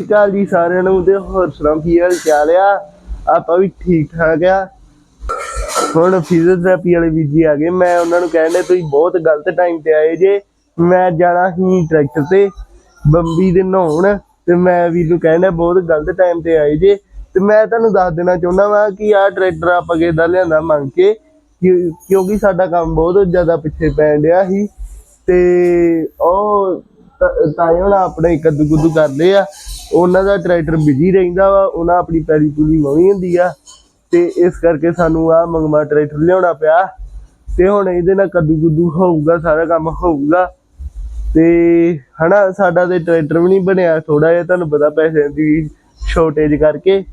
ਸਤਿ ਸ਼੍ਰੀ ਅਕਾਲ ਜੀ ਸਾਰਿਆਂ ਨੂੰ ਤੇ ਹੋਰ ਸੁਣਾਓ, ਕੀ ਹਾਲ ਚਾਲ ਆ? ਆਪਾਂ ਵੀ ਠੀਕ ਠਾਕ ਆ। ਹੁਣ ਫਿਜ਼ੀਓਥੈਰੇਪੀ ਵਾਲੇ ਵੀਰ ਜੀ ਆ ਗਏ। ਮੈਂ ਉਹਨਾਂ ਨੂੰ ਕਹਿੰਦੇ ਤੁਸੀਂ ਬਹੁਤ ਗਲਤ ਟਾਈਮ ਤੇ ਆਏ ਜੇ। ਮੈਂ ਜਾਣਾ ਹੀ ਟਰੈਕਟਰ ਤੇ, ਬੰਬੀ ਦੇ ਨਹਾਉਣ। ਤੇ ਮੈਂ ਵੀ ਨੂੰ ਕਹਿੰਦਾ ਬਹੁਤ ਗਲਤ ਟਾਈਮ ਤੇ ਆਏ ਜੇ। ਤੇ ਮੈਂ ਤੁਹਾਨੂੰ ਦੱਸ ਦੇਣਾ ਚਾਹੁੰਦਾ ਵਾਂ ਕਿ ਆਹ ਟਰੈਕਟਰ ਆਪਾਂ ਕਿੱਦਾਂ ਲਿਆਂਦਾ ਮੰਗ ਕੇ, ਕਿ- ਕਿਉਂਕਿ ਸਾਡਾ ਕੰਮ ਬਹੁਤ ਜ਼ਿਆਦਾ ਪਿੱਛੇ ਪੈਣ ਡਿਆ ਸੀ। ਤੇ ਉਹ ਤ- ਤਾਏ ਹੁਣ ਆਪਣੇ ਕੱਦੂ ਕੁੱਦੂ ਕਰਦੇ ਆ। ਉਹਨਾਂ ਦਾ ਟਰੈਕਟਰ ਬਿਜ਼ੀ ਰਹਿੰਦਾ ਵਾ ਉਹਨਾਂ ਆਪਣੀ ਪੈਲੀ ਪੂਲੀ ਵਾਹਣੀ ਹੁੰਦੀ ਆ। ਤੇ ਇਸ ਕਰਕੇ ਸਾਨੂੰ ਆ ਮੰਗਵਾ ਟਰੈਕਟਰ ਲਿਆਉਣਾ ਪਿਆ। ਤੇ ਹੁਣ ਇਹਦੇ ਨਾਲ ਕੱਦੂ ਕੁੱਦੂ ਹੋਊਗਾ ਸਾਰਾ ਕੰਮ ਹੋਊਗਾ। ਤੇ ਹਨਾ ਸਾਡਾ ਤੇ ਟਰੈਕਟਰ ਵੀ ਨਹੀਂ ਬਣਿਆ ਥੋੜਾ ਜਿਹਾ ਤੁਹਾਨੂੰ ਪਤਾ ਪੈਸੇ ਦੀ ਸ਼ਾਰਟੇਜ ਕਰਕੇ।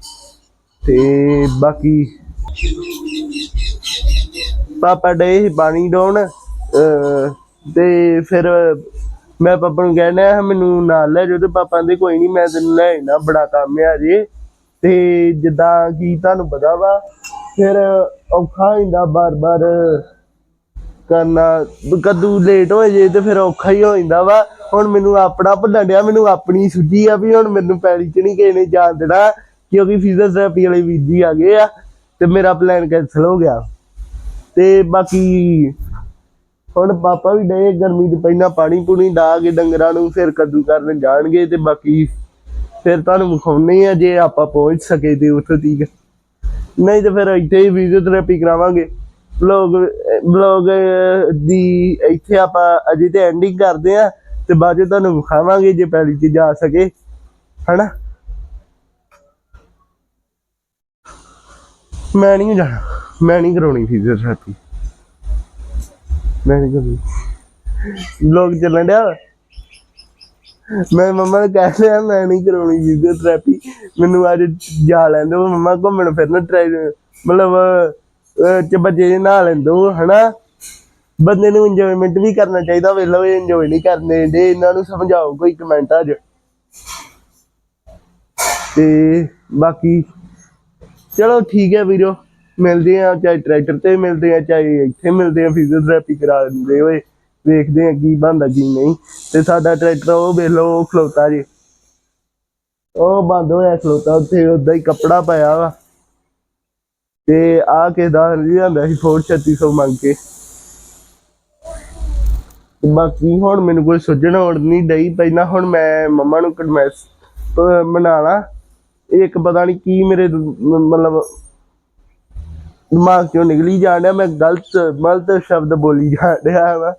ਤੇ ਬਾਕੀ ਪਾਪਾ ਡੇ ਪਾਣੀ ਡਾਉਣ ਅਹ, ਤੇ ਫਿਰ ਮੈਂ ਪਾਪਾ ਨੂੰ ਕਹਿਣਾ ਮੈਨੂੰ ਨਾਲ ਲੈ ਜਾਓ ਤੇ ਪਾਪਾ ਦੇ ਕੋਈ ਨਹੀਂ ਮੈਂ ਤੈਨੂੰ ਲੈ ਜਾਣਾ ਬੜਾ ਕੰਮ ਆ ਜੇ ਤੇ ਜਿੱਦਾਂ ਕੀ ਤੁਹਾਨੂੰ ਪਤਾ ਵਾ, ਫਿਰ ਔਖਾ ਹੁੰਦਾ ਬਾਰ-ਬਾਰ ਕਰਨਾ। ਕਦੂ ਲੇਟ ਹੋ ਜੇ ਤੇ ਫਿਰ ਔਖਾ ਹੀ ਹੋ ਜਾਂਦਾ ਵਾ। ਹੁਣ ਮੈਨੂੰ ਆਪਣਾ ਭੁੱਲਣ ਡਿਆ, ਮੈਨੂੰ ਆਪਣੀ ਸੁਝੀ ਆ ਵੀ ਹੁਣ ਮੈਨੂੰ ਪੈਲੀ ਚ ਨਹੀਂ ਕਿਸੇ ਨੇ ਜਾਣ ਦੇਣਾ, ਕਿਉਂਕਿ ਫਿਜ਼ੀਓਥੈਰੇਪੀ ਵਾਲੇ ਵੀਰ ਜੀ ਆ ਗਏ ਆ, ਤੇ ਮੇਰਾ ਪਲਾਨ ਕੈਨਸਲ ਹੋ ਗਿਆ। ਤੇ ਬਾਕੀ ਹੁਣ ਪਾਪਾ ਵੀ ਡੇ ਗਰਮੀ ਚ ਪਹਿਲਾਂ ਪਾਣੀ ਪੂਣੀ ਡਾ ਕੇ ਡੰਗਰਾਂ ਨੂੰ ਫਿਰ ਕੱਦੂ ਕਰਨ ਜਾਣਗੇ ਤੇ ਬਾਕੀ ਫਿਰ ਤੁਹਾਨੂੰ ਵਿਖਾਉਣੇ ਆ ਜੇ ਆਪਾਂ ਪਹੁੰਚ ਸਕੇ ਤੇ ਉੱਥੇ ਤੀਕ ਨਹੀਂ ਤੇ ਫਿਰ ਇੱਥੇ ਹੀ ਫਿਜ਼ੀਓਥੈਰੇਪੀ ਕਰਾਵਾਂਗੇ। ਬਲੌਗ ਬਲੌਗ ਦੀ ਇੱਥੇ ਆਪਾਂ ਅਜੇ ਤੇ ਐਂਡਿੰਗ ਕਰਦੇ ਆ ਤੇ ਬਾਅਦ 'ਚ ਤੁਹਾਨੂੰ ਵਿਖਾਵਾਂਗੇ ਜੇ ਪੈਲੀ 'ਚ ਜਾ ਸਕੇ। ਹਨਾ? ਮੈਂ ਨਹੀਂ ਜਾਣਾ, ਮੈਂ ਨਹੀਂ ਕਰਾਉਣੀ ਫਿਜ਼ੀਓਥੈਰੇਪੀ ਮੈਂ ਨਹੀਂ ਕਰਾਉਣੀ ਲੋਕ ਚੱਲਣ ਡਿਆ ਮੈਂ ਮੰਮਾ ਨੂੰ ਕਹਿ ਲਿਆ ਮੈਂ ਨਹੀਂ ਕਰਾਉਣੀ ਫਿਜ਼ੀਓਥੈਰੇਪੀ ਮੈਨੂੰ ਅੱਜ ਜਾ ਲੈਂਦੇ ਉਹ ਮੰਮਾ ਘੁੰਮਣ ਫਿਰਨ ਟਰਾਈ ਮਤਲਬ ਅਹ, ਚ ਬੱਜੇ ਜਿਹੇ ਨਹਾ ਲੈਂਦੇ ਹਨਾ? ਬੰਦੇ ਨੂੰ ਇੰਜੋਇਮੈਂਟ ਵੀ ਕਰਨਾ ਚਾਹੀਦਾ ਵੇਲੋ ਇਹ ਇੰਜੋਏ ਨਹੀਂ ਕਰਨੇ ਦੇ ਇਹਨਾਂ ਨੂੰ ਸਮਝਾਓ ਕੋਈ ਕਮੈਂਟਾਂ ਚ ਤੇ ਬਾਕੀ ਚਲੋ ਠੀਕ ਹੈ ਵੀਰੋ। ਮਿਲਦੇ ਆ, ਚਾਹੇ ਟਰੈਕਟਰ ਤੇ ਮਿਲਦੇ ਆ, ਚਾਹੇ ਇੱਥੇ ਮਿਲਦੇ ਆ ਫਿਜ਼ੀਓਥੈਰੇਪੀ ਕਰਾ ਦਿੰਦੇ ਹੋਏ ਵੇਖਦੇ ਆ ਕੀ ਬਣਦਾ, ਕੀ ਨਹੀਂ। ਤੇ ਸਾਡਾ ਟਰੈਕਟਰ ਉਹ ਵੇਖ ਲਓ ਖਲੋਤਾ ਜੀ। ਉਹ ਬੰਦ ਹੋਇਆ ਖਲੋਤਾ, ਉੱਥੇ ਉਦਾਂ ਹੀ ਕੱਪੜਾ ਪਾਇਆ ਵਾ। ਤੇ ਆ ਕੇ ਦਾ ਲਿਆਂਦਾ ਸੀ ਫੋਰ 3600 ਮੰਗ ਕੇ। ਬਾਕੀ ਹੁਣ ਮੈਨੂੰ ਕੋਈ ਸੁਝਣ ਔੜ ਨਹੀਂ ਡਈ, ਪਹਿਲਾਂ ਹੁਣ ਮੈਂ ਮੰਮਾ ਨੂੰ ਕਨਵੈਂਸ ਮਨਾਣਾ ਇੱਕ ਪਤਾ ਨਹੀਂ ਕੀ ਮੇਰੇ ਮਤਲਬ ਦਿਮਾਗ ਚੋਂ ਨਿਕਲੀ ਜਾਣ ਡਿਆ ਮੈਂ ਗਲਤ ਗਲਤ ਸ਼ਬਦ ਬੋਲੀ ਜਾਣ ਡਿਆ ਵਾ।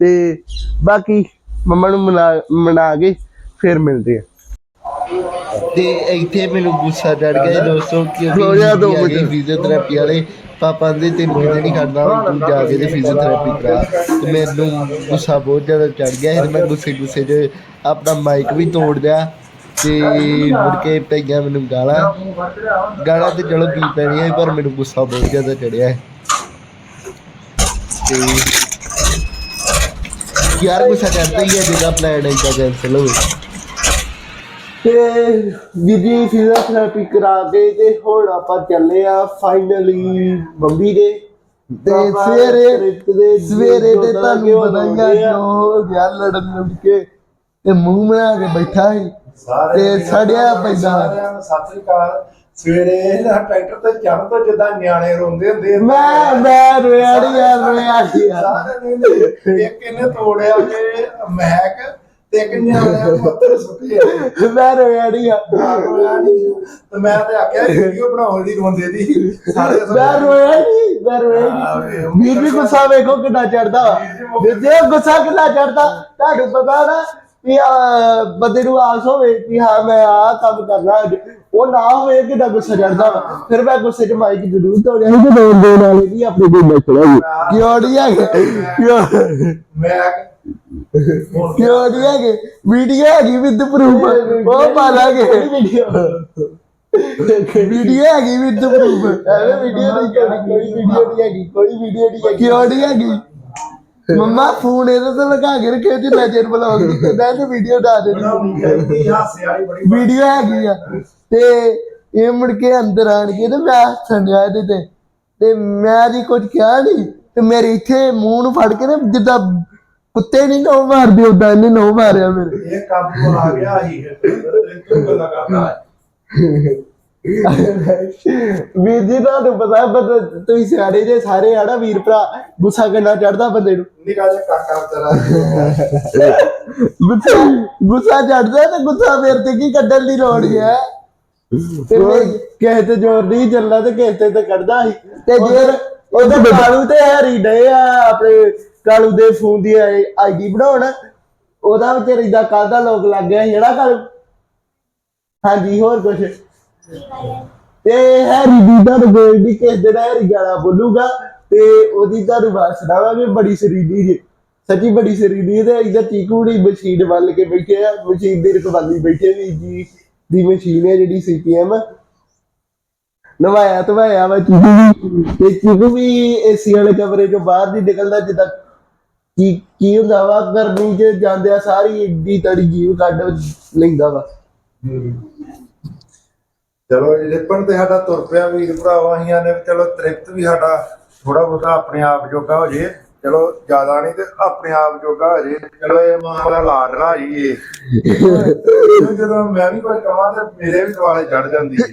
ਤੇ ਬਾਕੀ ਮੰਮਾ ਨੂੰ ਮਨਾ ਮਨਾ ਕੇ ਫਿਰ ਮਿਲਦੇ ਆ। ਤੇ ਇੱਥੇ ਮੈਨੂੰ ਗੁੱਸਾ ਚੜ ਗਿਆ ਦੋਸਤੋ ਮਿੰਟ। ਫਿਜ਼ੀਓਥੈਰੇਪੀ ਵਾਲੇ ਪਾਪਾ ਦੇ ਤੈਨੂੰ ਕਿਤੇ ਨਹੀਂ ਕਰਦਾ ਹੁਣ ਤੂੰ ਜਾ ਕੇ ਤੇ ਫਿਜ਼ੀਓਥੈਰੇਪੀ ਕਰਾ। ਤੇ ਮੈਨੂੰ ਗੁੱਸਾ ਬਹੁਤ ਜ਼ਿਆਦਾ ਚੜ ਗਿਆ ਫਿਰ ਮੈਂ ਗੁੱਸੇ ਗੁੱਸੇ 'ਚ ਆਪਣਾ ਮਾਈਕ ਵੀ ਤੋੜ ਦਿਆ। ਤੇ ਮੁੜ ਕੇ ਪਈਆਂ ਮੈਨੂੰ ਗਾਲਾਂ ਗਾਲਾਂ ਤੇ ਚਲੋ ਕੀ ਪੈਣੀਆਂ ਪਰ ਮੈਨੂੰ ਗੁੱਸਾ ਬਹੁਤ ਜ਼ਿਆਦਾ ਚੜਿਆ। ਹੈ ਤੇ ਯਾਰ ਗੁੱਸਾ ਚੜਦਾ ਹੀ ਹੈ ਜਿਹਦਾ ਪਲਾਨ ਏਦਾਂ ਕੈਂਸਲ ਹੋਵੇ। ਤੇ ਵਿਧੀ ਫਿਜ਼ੀਓਥੈਰੇਪੀ ਕਰਾ ਕੇ ਤੇ ਹੁਣ ਆਪਾਂ ਚੱਲੇ ਆ ਫਾਈਨਲੀ ਬੰਬੀ ਦੇ। ਤੇ ਸਵੇਰੇ ਸਵੇਰੇ ਤੇ ਤੁਹਾਨੂੰ ਪਤਾ ਹੀ ਆ ਜੋ ਹੋ ਗਿਆ ਲੜਨ ਲੁੜ ਕੇ ਤੇ ਮੂੰਹ ਬਣਾ ਕੇ ਬੈਠਾ ਸੀ ਤੇ ਸੜਿਆ ਪੈਂਦਾ। ਸਤਿ ਸ੍ਰੀ ਅਕਾਲ। ਸਵੇਰੇ ਨਾ ਟਰੈਕਟਰ ਤੇ ਚੜ੍ਹਨ ਤੋਂ ਜਿੱਦਾਂ ਨਿਆਣੇ ਰੋਂਦੇ ਹੁੰਦੇ। ਮੈਂ ਮੈਂ ਰੋਇਆ ਨੀ ਯਾਰ ਰੋਇਆ ਨੀ ਯਾਰ ਸਾਰੇ ਨੇ ਇੱਕ ਇਹਨੇ ਤੋੜਿਆ ਕਿ ਮਹਿਕ ਤੇ ਇੱਕ ਨਿਆਣਿਆਂ ਨੂੰ ਮੱਤਰ ਸੁੱਟੇ। ਮੈਂ ਰੋਇਆ ਨੀ ਯਾਰ। ਤੇ ਮੈਂ ਤੇ ਆਖਿਆ ਵੀਡੀਓ ਬਣਾਉਣ ਦੀ ਰੋਂਦੇ ਦੀ ਸਾਰੇ ਮੈਂ ਰੋਇਆ ਨੀ ਮੈਂ ਰੋਇਆ ਨੀ ਵੀਰ ਵੀ ਗੁੱਸਾ ਵੇਖੋ ਕਿੰਨਾ ਚੜਦਾ ਵੀਰ ਜੇ ਗੁੱਸਾ ਕਿੰਨਾ ਚੜਦਾ ਤੁਹਾਨੂੰ ਪਤਾ ਨਾ ਵੀ ਬੰਦੇ ਨੂੰ ਆਸ ਹੋਵੇ ਕਿ ਹਾਂ ਮੈਂ ਆਹ ਕੰਮ ਕਰਨਾ ਅੱਜ। ਉਹ ਨਾ ਹੋਵੇ ਕਿੰਨਾ ਗੁੱਸਾ ਚੜਦਾ ਵਾ ਫਿਰ ਮੈਂ ਗੁੱਸੇ 'ਚ ਮਾਈਕ ਜ਼ਰੂਰ ਤੋੜਿਆ। ਸੀ ਤੇ ਦੋਨ ਦੇਣ ਵਾਲੇ ਵੀ ਆਪਣੀ ਕੋਈ ਨਸਲ ਹੈਗੀ ਕਿਉਂ ਨਹੀਂ ਹੈਗੇ? ਕਿਉਂ? ਮੈਂ ਕਿਉਂ ਨਹੀਂ ਹੈਗੇ? ਵੀਡੀਓ ਹੈਗੀ ਵਿਦ ਪ੍ਰੂਫ। ਉਹ ਪਾ ਲਾਂਗੇ ਵੀਡੀਓ ਹੈਗੀ ਵਿਦ ਪ੍ਰੂਫ। ਐਵੇਂ ਵੀਡੀਓ ਨਹੀਂ ਕੋਈ ਵੀਡੀਓ ਨਹੀਂ ਹੈਗੀ ਕੋਈ ਵੀਡੀਓ ਨਹੀਂ ਹੈਗੀ। ਕਿਉਂ ਨਹੀਂ ਹੈਗੀ? ਮੰਮਾ ਫੋਨ ਇਹਦੇ ਤੇ ਲਗਾ ਕੇ ਰੱਖਿਆ ਜੀ ਨਜ਼ਰ ਬਲੌਗ ਦੀ ਕਹਿੰਦਾ ਤੇ ਵੀਡੀਓ ਡਾ ਦੇ ਵੀਡੀਓ ਹੈਗੀ ਆ। ਤੇ ਇਹ ਮੁੜ ਕੇ ਅੰਦਰ ਆਣ ਕੇ ਤੇ ਮੈਂ ਹੱਸਣਿਆ ਇਹਦੇ ਤੇ। ਤੇ ਮੈਂ ਜੀ ਕੁਝ ਕਿਹਾ ਨਹੀਂ ਤੇ ਮੇਰੇ ਇੱਥੇ ਮੂੰਹ ਨੂੰ ਫੜ ਕੇ ਨਾ ਜਿੱਦਾਂ ਕੁੱਤੇ ਨਹੀਂ ਨੋ ਮਾਰਦੇ ਉਦਾਂ ਇਹਨੇ ਨੋ ਮਾਰਿਆ ਮੇਰੇ। ਇਹ ਕੰਮ ਤੋਂ ਆ ਗਿਆ ਹੀ ਤੂੰ ਗੱਲਾਂ ਕਰਦਾ। ਵੀਰ ਜੀ ਤੁਹਾਨੂੰ ਪਤਾ ਬੰਦਾ ਤੁਸੀਂ ਸਿਆਣੇ ਜੇ ਸਾਰੇ ਆੜਾ ਵੀਰ ਭਰਾ ਗੁੱਸਾ ਕਰਨਾ ਚੜਦਾ ਬੰਦੇ ਨੂੰ। ਨਿਕਾ ਜਾ ਕਾਕਾ ਤੇਰਾ ਗੁੱਸਾ ਗੁੱਸਾ ਚੜਦਾ ਤੇ ਗੁੱਸਾ ਫਿਰ ਤੇ ਕੀ ਕੱਢਣ ਦੀ ਲੋੜ ਹੈ ਤੇ ਕਿਸੇ ਤੇ ਜ਼ੋਰ ਨਹੀਂ ਚੱਲਣਾ ਤੇ ਕਿਸੇ ਤੇ ਕੱਢਦਾ ਸੀ। ਤੇ ਜੇ ਉਹਦੇ ਕਾਲੂ ਤੇ ਹਰੀ ਡੇ ਆ ਆਪਣੇ ਕਾਲੂ ਦੇ ਫੋਨ ਦੀ ਆਈਡੀ ਬਣਾਉਣ। ਉਹਦਾ ਵਿਚਾਰੀ ਦਾ ਕੱਲ ਦਾ ਲੋਕ ਲੱਗ ਗਿਆ ਸੀ, ਜਿਹੜਾ ਕਾਲੂ। ਹਾਂਜੀ ਹੋਰ ਕੁਛ। ਤੇ ਹੈਰੀ ਦੀ ਦਾ ਗੋਲ ਦੀ ਕਿਸ ਦੇ ਹੈਰੀ ਗਾਣਾ ਬੋਲੂਗਾ ਤੇ ਉਹਦੀ ਤੁਹਾਨੂੰ ਬਾਤ ਸੁਣਾਵਾਂਗੇ, ਬੜੀ ਸਰੀਲੀ ਜੀ। ਸੱਚੀ ਬੜੀ ਸਰੀਲੀ ਤੇ ਇਧਰ ਚੀਕੂੜੀ ਮਸ਼ੀਨ ਵੱਲ ਕੇ ਬੈਠੇ ਆ ਮਸ਼ੀਨ ਦੀ ਰਖਵਾਲੀ ਬੈਠੇ ਵੀ ਜੀ, ਦੀ ਮਸ਼ੀਨ ਹੈ ਜਿਹੜੀ ਸੀਪੀਐਮ ਨਵਾਇਆ ਤਵਾਇਆ ਵਾ ਚੀਕੂ ਵੀ, ਤੇ ਚੀਕੂ ਵੀ ਏਸੀ ਵਾਲੇ ਕਮਰੇ ਚੋਂ ਬਾਹਰ ਨਹੀਂ ਨਿਕਲਦਾ ਜਿੱਦਾਂ ਕੀ ਕੀ ਹੁੰਦਾ ਵਾ, ਗਰਮੀ 'ਚ ਜਾਂਦਿਆਂ ਸਾਰੀ ਏਡੀ ਤੜੀ ਜੀਵ ਕੱਢ ਲੈਂਦਾ ਵਾ। ਚਲੋ ਰਿਪਨ ਤੇ ਸਾਡਾ ਤੁਰ ਪਿਆ ਵੀਰ ਭਰਾਵਾ ਅਸੀਂ ਨੇ ਚਲੋ ਤ੍ਰਿਪਤ ਵੀ ਸਾਡਾ ਥੋੜਾ ਬਹੁਤਾ ਆਪਣੇ ਆਪ ਜੋਗਾ ਹੋ ਜੇ। ਚਲੋ ਜ਼ਿਆਦਾ ਨਹੀਂ ਤੇ ਆਪਣੇ ਆਪ ਜੋਗਾ ਹੋ ਜੇ। ਚਲੋ ਇਹ ਮਾਂ ਦਾ ਲਾਡਲਾ ਜੀ ਇਹ ਜਦੋਂ ਮੈਂ ਵੀ ਕੋਈ ਕਹਾਂ ਤੇ ਮੇਰੇ ਵੀ ਦੁਆਲੇ ਚੜ ਜਾਂਦੀ ਹੈ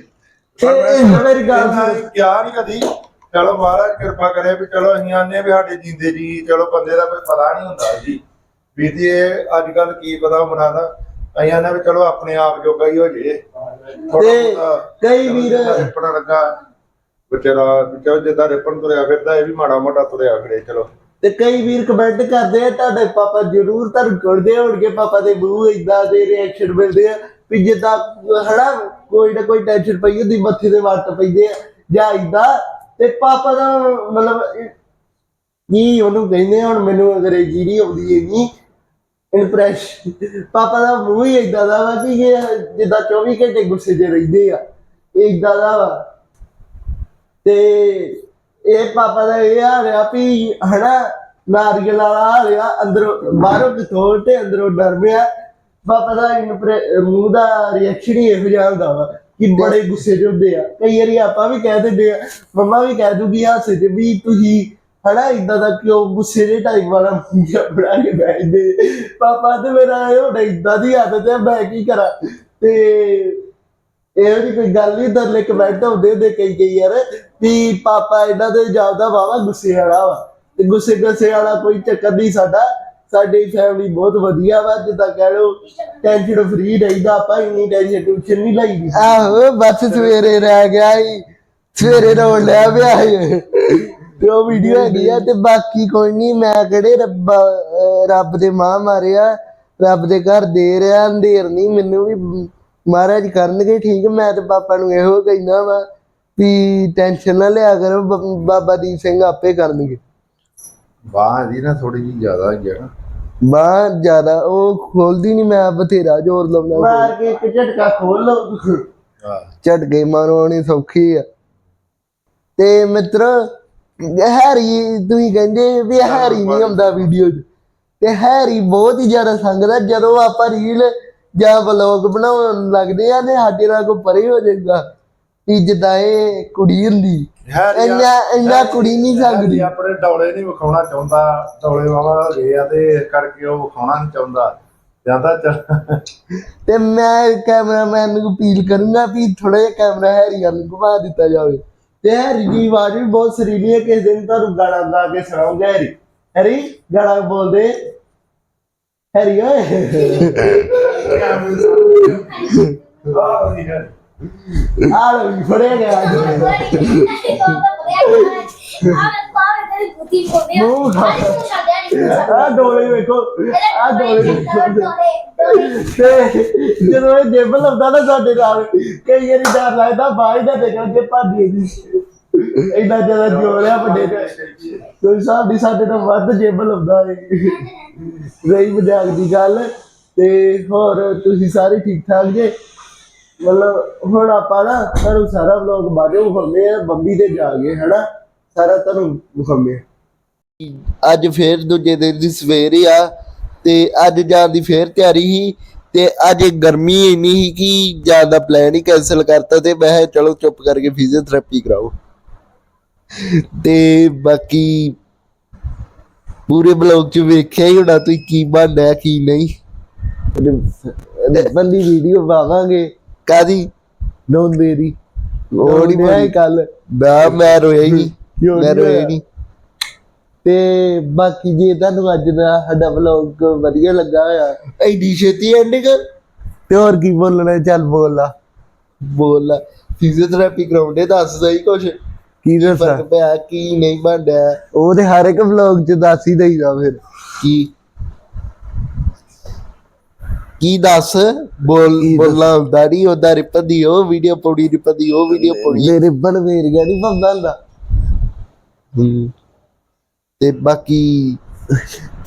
ਇਹ ਮੇਰੀ ਗੱਲ ਕਿਹਾ ਨਹੀਂ ਕਦੀ। ਚਲੋ ਮਹਾਰਾਜ ਕਿਰਪਾ ਕਰੇ ਵੀ ਚਲੋ ਅਸੀਂ ਆਨੇ ਵੀ ਸਾਡੇ ਜਿੰਦੇ ਜੀ ਚਲੋ ਬੰਦੇ ਦਾ ਕੋਈ ਪਤਾ ਨਹੀਂ ਹੁੰਦਾ ਜੀ। ਵੀ ਇਹ ਅੱਜ ਕੱਲ ਕੀ ਪਤਾ ਬਣਾਦਾ ਅਸੀਂ ਆਨੇ ਵੀ ਚਲੋ ਆਪਣੇ ਆਪ ਜੋਗਾ ਹੀ ਹੋ ਜੇ ਤੇ ਕਈ ਵੀਰ ਰਿਪਣਾ ਲੱਗਾ ਵਿਚਾਰਾ ਚਲੋ ਜਿੱਦਾਂ ਰਿਪਨ ਤੁਰਿਆ ਫਿਰਦਾ ਇਹ ਵੀ ਮਾੜਾ ਮੋਟਾ ਤੁਰਿਆ ਫਿਰੇ ਚਲੋ। ਤੇ ਕਈ ਵੀਰ ਕਮੈਂਟ ਕਰਦੇ ਆ ਤੁਹਾਡੇ ਪਾਪਾ ਜ਼ਰੂਰ ਤੁਹਾਨੂੰ ਕਰਦੇ ਹੋਣਗੇ ਪਾਪਾ ਦੇ ਮੂੰਹ ਇਦਾਂ ਦੇ ਰਿਐਕਸ਼ਨ ਮਿਲਦੇ ਆ ਵੀ ਜਿੱਦਾਂ ਹਨਾ ਕੋਈ ਨਾ ਕੋਈ ਟੈਨਸ਼ਨ ਪਈ ਹੁੰਦੀ ਮੱਥੇ ਦੇ ਵੱਟ ਪੈਂਦੇ ਆ ਜਾਂ ਇਦਾਂ ਤੇ ਪਾਪਾ ਦਾ ਮਤਲਬ ਕੀ ਉਹਨੂੰ ਕਹਿੰਦੇ ਹੁਣ ਮੈਨੂੰ ਅੰਗਰੇਜ਼ੀ ਨਹੀਂ ਆਉਂਦੀ ਹੈਗੀ ਇੰਪ੍ਰੈਸ਼ਨ ਪਾਪਾ ਦਾ ਮੂੰਹ ਹੀ ਇਦਾਂ ਦਾ ਵਾ ਕਿ ਇਹ ਜਿੱਦਾਂ 24 ਘੰਟੇ ਗੁੱਸੇ 'ਚ ਰਹਿੰਦੇ ਆ। ਇਦਾਂ ਦਾ ਵਾ। ਤੇ ਇਹ ਪਾਪਾ ਦਾ ਇਹ ਹਾਲ ਆ ਵੀ ਹਨਾ, ਨਾਰੀਅਲ ਵਾਲਾ ਹਾਲ ਆ ਅੰਦਰੋਂ ਬਾਹਰੋਂ ਕਠੋਰ ਤੇ ਅੰਦਰੋਂ ਡਰਮਿਆ ਪਾਪਾ ਦਾ ਇੰਪ੍ਰੇ- ਮੂੰਹ ਦਾ ਰਿਐਕਸ਼ਨ ਹੀ ਇਹੋ ਜਿਹਾ ਹੁੰਦਾ ਵਾ ਕਿ ਬੜੇ ਗੁੱਸੇ 'ਚ ਹੁੰਦੇ ਆ। ਕਈ ਵਾਰੀ ਆਪਾਂ ਵੀ ਕਹਿ ਦਿੰਦੇ ਆ, ਮੰਮਾ ਵੀ ਕਹਿ ਦੂਗੀ ਹਾਸੇ 'ਚ ਵੀ ਤੁਸੀਂ ਹਨਾ ਇਦਾਂ ਦਾ ਕਿਉਂ ਗੁੱਸੇ ਦੇ ਟਾਈਪ ਵਾਲਾ ਮੂੰਹ ਬਣਾ ਕੇ ਬੈਠਦੇ। ਪਾਪਾ ਤੇ ਮੇਰਾ ਹੁਣ ਇਦਾਂ ਦੀ ਆਦਤ ਹੈ, ਮੈਂ ਕੀ ਕਰਾਂ? ਤੇ ਇਹੋ ਜਿਹੀ ਕੋਈ ਗੱਲ ਨਹੀਂ ਦਰਲੇ ਕਮੈਂਟ ਆਉਂਦੇ ਹੁੰਦੇ ਕਈ ਕਈ ਯਾਰ, ਵੀ ਪਾਪਾ ਇਹਨਾਂ ਦੇ ਜਾਪਦਾ ਵਾਵਾ ਗੁੱਸੇ ਵਾਲਾ ਵਾ। ਤੇ ਗੁੱਸੇ ਗੁੱਸੇ ਵਾਲਾ ਕੋਈ ਚੱਕਰ ਨਹੀਂ ਸਾਡਾ। ਸਾਡੀ ਫੈਮਿਲੀ ਬਹੁਤ ਵਧੀਆ ਵਾ, ਜਿੱਦਾਂ ਕਹਿ ਲਓ ਟੈਨਸ਼ਨ ਫਰੀ ਰਹੀਦਾ, ਆਪਾਂ ਇੰਨੀ ਟੈਨਸ਼ਨ ਟੈਨਸ਼ਨ ਨਹੀਂ ਲਈਦੀ। ਆਹੋ, ਬਸ ਸਵੇਰੇ ਰਹਿ ਗਿਆ ਹੀ ਸਵੇਰੇ ਰੋਣ ਲਿਆ ਪਿਆ ਸੀ। ਤੇ ਉਹ ਵੀਡੀਓ ਹੈਗੀ ਆ ਤੇ ਬਾਕੀ ਕੋਈ ਨਹੀਂ ਮੈਂ ਕਿਹੜੇ ਰੱਬ ਰੱਬ ਦੇ ਮਾਂ ਮਾਰਿਆ ਰੱਬ ਦੇ ਘਰ ਦੇ ਰਿਆ ਅੰਧੇਰ ਨਹੀਂ ਮੈਨੂੰ ਵੀ ਮਹਾਰਾਜ ਕਰਨਗੇ ਠੀਕ ਮੈਂ ਤੇ ਪਾਪਾ ਨੂੰ ਇਹੋ ਕਹਿੰਦਾ ਵਾ ਵੀ ਟੈਨਸ਼ਨ ਨਾ ਲਿਆ ਕਰੋ ਬਾਬਾ ਦੀਪ ਸਿੰਘ ਆਪੇ ਕਰਨਗੇ। ਬਾਹ ਦੀ ਨਾ ਥੋੜੀ ਜੀ ਜ਼ਿਆਦਾ ਹੀ ਹੈ ਨਾ। ਬਾਹ ਜ਼ਿਆਦਾ ਉਹ ਖੋਲਦੀ ਨਹੀਂ ਮੈਂ ਬਥੇਰਾ ਜ਼ੋਰ ਲਾਉਂਦਾ। ਮਾਰ ਕੇ ਇੱਕ ਝਟਕਾ ਖੋਲ ਲਓ ਹਾਂ। ਝਟਕੇ ਮਾਰਵਾਉਣੀ ਸੌਖੀ ਆ। ਤੇ ਮਿੱਤਰ ਹੈਰੀ ਤੁਸੀਂ ਕਹਿੰਦੇ ਵੀ ਹੈਰੀ ਨਹੀਂ ਆਉਂਦਾ ਵੀਡੀਓ 'ਚ। ਤੇ ਹੈਰੀ ਬਹੁਤ ਹੀ ਜ਼ਿਆਦਾ ਸੰਗਦਾ ਜਦੋਂ ਆਪਾਂ ਰੀਲ ਜਾਂ ਵਲੌਗ ਬਣਾਉਣ ਲੱਗਦੇ ਆ ਤੇ ਸਾਡੇ ਨਾਲ ਕੋ ਪਰੇ ਹੋ ਜਾਏਗਾ। ਵੀ ਜਿੱਦਾਂ ਇਹ ਕੁੜੀ ਹੁੰਦੀ। ਇੰਨਾ ਇੰਨਾ ਕੁੜੀ ਨਹੀਂ ਸੰਗਦੀ। ਆਪਣੇ ਡੌਲੇ ਨਹੀਂ ਵਿਖਾਉਣਾ ਚਾਹੁੰਦਾ। ਡੌਲੇ ਹੋ ਗਏ ਆ ਤੇ ਇਸ ਕਰਕੇ ਉਹ ਵਿਖਾਉਣਾ ਨਹੀਂ ਚਾਹੁੰਦਾ। ਜਾਂਦਾ ਚੱਲ ਤੇ ਮੈਂ ਕੈਮਰਾਮੈਨ ਨੂੰ ਅਪੀਲ ਕਰੂੰਗਾ ਵੀ ਥੋੜਾ ਜਿਹਾ ਕੈਮਰਾ ਹੈਰੀ ਵੱਲ ਨੂੰ ਘੁਮਾ ਦਿੱਤਾ ਜਾਵੇ। ਤੇ ਹੈਰੀ ਦੀ ਆਵਾਜ਼ ਵੀ ਬਹੁਤ ਸਰੀਲੀ ਹੈ, ਕਿਸੇ ਦਿਨ ਤੁਹਾਨੂੰ ਗਾਣਾ ਗਾ ਕੇ ਸੁਣਾਉਂਗਾ ਹੈਰੀ। ਹੈਰੀ, ਗਾਣਾ ਬੋਲਦੇ। ਹੈਰੀ, ਓਏ। ਆਹ ਨਹੀਂ ਹੈ ਆ। ਲੋ ਵੀ ਫੜਿਆ ਗਿਆ ਅੱਜ। ਆ। ਡੋਲੇ ਵੇਖੋ। ਆ ਡੋਲੇ ਵੇਖੋ। ਤੇ ਜਦੋਂ ਇਹ ਜੇਬ ਲਾਉਂਦਾ ਨਾ ਸਾਡੇ ਨਾਲ ਕਈ ਵਾਰੀ ਡਰ ਲੱਗਦਾ ਬਾਈ ਦਾ ਦੇਖਣ ਜੇ ਭਾਜੀ ਦੀ ਇੰਨਾ ਜ਼ਿਆਦਾ ਜੋਰ ਆ ਵੱਡੇ ਤੇ। ਕੋਈ ਹਿਸਾਬ ਨਹੀਂ ਸਾਡੇ ਤੋਂ ਵੱਧ ਜੇਬ ਲਾਉਂਦਾ ਏ ਰਹੀ ਮਜ਼ਾਕ ਦੀ ਗੱਲ। ਤੇ ਹੋਰ ਤੁਸੀਂ ਸਾਰੇ ਠੀਕ ਠਾਕ ਜੇ? ਮਤਲਬ ਹੁਣ ਆਪਾਂ ਨਾ ਤੁਹਾਨੂੰ ਸਾਰਾ ਵਲੋਗ ਬਾਅਦੋਂ ਵਿਖਾਉਂਦੇ ਆ ਬੰਬੀ ਤੇ ਜਾ ਕੇ ਹਨਾ? ਸਾਰਾ ਤੁਹਾਨੂੰ ਆ ਅੱਜ ਫੇਰ ਦੂਜੇ ਦਿਨ ਦੀ ਸਵੇਰ ਆ ਤੇ ਅੱਜ ਜਾਣ ਦੀ ਫੇਰ ਤਿਆਰੀ ਸੀ ਤੇ ਅੱਜ ਗਰਮੀ ਇੰਨੀ ਸੀ ਕਿ ਜਾਣ ਦਾ ਪਲਾਨ ਹੀ ਕੈਨਸਲ ਕਰਤਾ ਤੇ ਮੈਂ ਕਿਹਾ ਚਲੋ ਚੁੱਪ ਕਰਕੇ ਫਿਜ਼ੀਓਥੈਰੇਪੀ ਕਰਾਓ। ਤੇ ਬਾਕੀ ਪੂਰੇ ਬਲੌਗ ਚ ਵੇਖਿਆ ਹੀ ਹੋਣਾ ਤੁਸੀਂ ਕੀ ਬਣਦਾ ਕੀ ਨਹੀਂ। ਰਿਪਨ ਦੀ ਵੀਡੀਓ ਪਾਵਾਂਗੇ। ਕਾਦੀ ਨੌਂਦੇ ਦੀ। ਉਹ ਨਹੀਂ ਮੈਂ ਕੱਲ ਨਾ ਮੈਂ ਰੋਇਆ ਹੀ ਮੈਂ ਰੋਇਆ? ਨਹੀਂ ਤੇ ਬਾਕੀ ਜੇ ਤੁਹਾਨੂੰ ਅੱਜ ਦਾ ਸਾਡਾ ਵਲੌਗ ਵਧੀਆ ਲੱਗਾ ਹੋਇਆ ਐਡੀ ਛੇਤੀ ਐਂਡਿੰਗ ਤੇ ਹੋਰ ਕੀ ਬੋਲਣਾ ਚੱਲ ਬੋਲ ਬੋਲ ਫਿਜ਼ੀਓਥੈਰੇਪੀ ਕਰਾਉਂਦੇ ਦੱਸ ਸਹੀ ਕੁਛ? ਕੀ ਦੱਸਾਂ? ਫ਼ਰਕ ਪਿਆ ਕੀ ਨਹੀਂ ਬਣਦਾ? ਉਹ ਤੇ ਹਰ ਇੱਕ ਵਲੌਗ ਚ ਦੱਸ ਹੀ ਦਈਦਾ ਫਿਰ। ਕੀ? ਕੀ ਦੱਸ? ਬੋਲ? ਬੋਲਣਾ ਹੁੰਦਾ ਨਹੀਂ ਉਹਦਾ ਰਿਪਦੀ ਉਹ ਵੀਡੀਓ ਪੌੜੀ ਰਿਪਦੀ ਉਹ ਵੀਡੀਓ ਪੌੜੀ ਮੇਰੇ ਬਣ ਮੇਰ ਗਿਆ ਨਹੀਂ ਪੰਦਾ ਹੁੰਦਾ। ਹਮ। ਤੇ ਬਾਕੀ,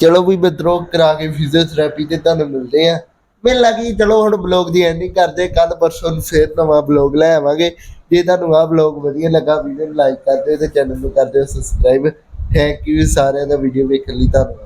ਚਲੋ ਵੀ ਮਿੱਤਰੋ ਕਰਾ ਕੇ ਫਿਜ਼ੀਓਥੈਰੇਪੀ ਤੇ ਤੁਹਾਨੂੰ ਮਿਲਦੇ ਆ ਮੈਨੂੰ ਲੱਗੀ ਚਲੋ ਹੁਣ ਬਲੌਗ ਦੀ ਐਂਡਿੰਗ ਕਰਦੇ ਕੱਲ ਪਰਸੋਂ ਨੂੰ ਫੇਰ ਨਵਾਂ ਬਲੌਗ ਲੈ ਆਵਾਂਗੇ। ਜੇ ਤੁਹਾਨੂੰ ਆਹ ਬਲੌਗ ਵਧੀਆ ਲੱਗਾ ਵੀਡੀਓ ਨੂੰ ਲਾਈਕ ਕਰ ਦਿਓ ਤੇ ਚੈਨਲ ਨੂੰ ਕਰ ਦਿਓ ਸਬਸਕ੍ਰਾਈਬ ਥੈਂਕ ਯੂ ਸਾਰਿਆਂ ਦਾ ਵੀਡੀਓ ਵੇਖਣ ਲਈ, ਧੰਨਵਾਦ।